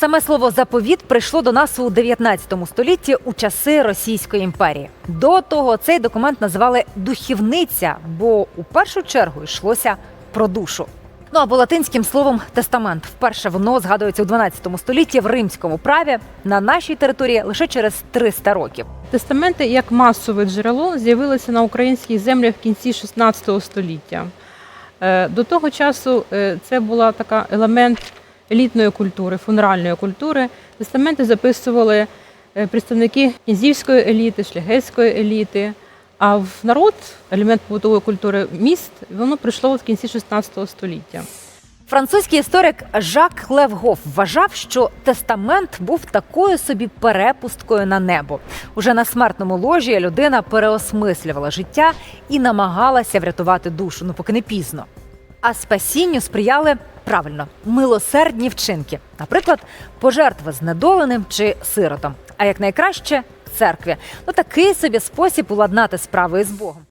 Саме слово заповіт прийшло до нас у 19 столітті у часи Російської імперії. До того цей документ називали духівниця, бо у першу чергу йшлося про душу. Ну або латинським словом тестамент. Вперше воно згадується у 12 столітті в римському праві на нашій території лише через 300 років. Тестаменти як масове джерело з'явилися на українських землях в кінці 16 століття. Е, До того часу е, це була така елемент елітної культури, фунеральної культури. Тестаменти записували е, представники князівської еліти, шляхетської еліти. А в народ, елемент побутової культури міст, воно прийшло в кінці 16 століття. Французький історик Жак Левгоф вважав, що тестамент був такою собі перепусткою на небо. Уже на смертному ложі людина переосмислювала життя і намагалася врятувати душу, ну поки не пізно. А спасінню сприяли правильно милосердні вчинки, наприклад, пожертви знедоленим чи сиротом. А як найкраще церкві. Ну такий собі спосіб уладнати справи із Богом.